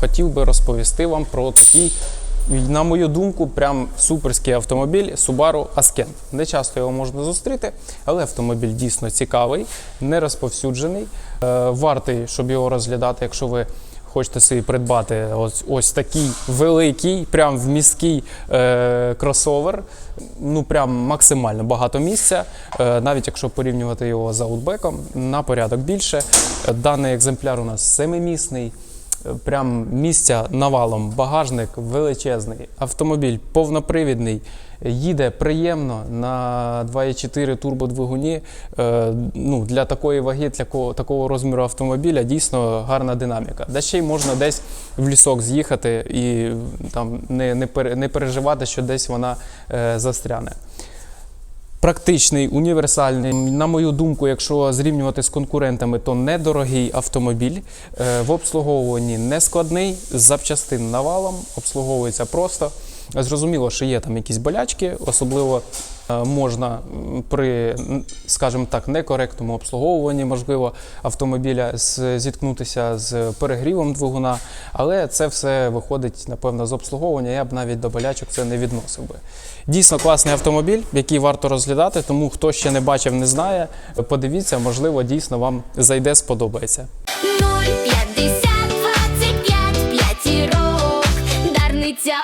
хотів би розповісти вам про такий, на мою думку, прям суперський автомобіль Subaru Ascent. Не часто його можна зустріти, але автомобіль дійсно цікавий, не розповсюджений. Е, вартий, щоб його розглядати, якщо ви хочете собі придбати ось, ось такий великий, прям вмісткий е, кросовер. Ну прям максимально багато місця. Е, навіть якщо порівнювати його з аутбеком, на порядок більше. Даний екземпляр у нас семимісний. Прям місця навалом, багажник величезний, автомобіль повнопривідний, їде приємно на 2,4 турбодвигуні. Е, ну, для такої ваги, для ко- такого розміру автомобіля дійсно гарна динаміка. Да ще й можна десь в лісок з'їхати і там не, не переживати, що десь вона е, застряне. Практичний, універсальний. На мою думку, якщо зрівнювати з конкурентами, то недорогий автомобіль. Е, В обслуговуванні не складний, з запчастин навалом, обслуговується просто. Зрозуміло, що є там якісь болячки, особливо е, можна при, скажімо так, некоректному обслуговуванні, можливо, автомобіля зіткнутися з перегрівом двигуна, але це все виходить, напевно, з обслуговування. Я б навіть до болячок це не відносив би. Дійсно класний автомобіль, який варто розглядати, тому хто ще не бачив, не знає, подивіться, можливо, дійсно вам зайде, сподобається. 050 25 п'ятірок, дарниця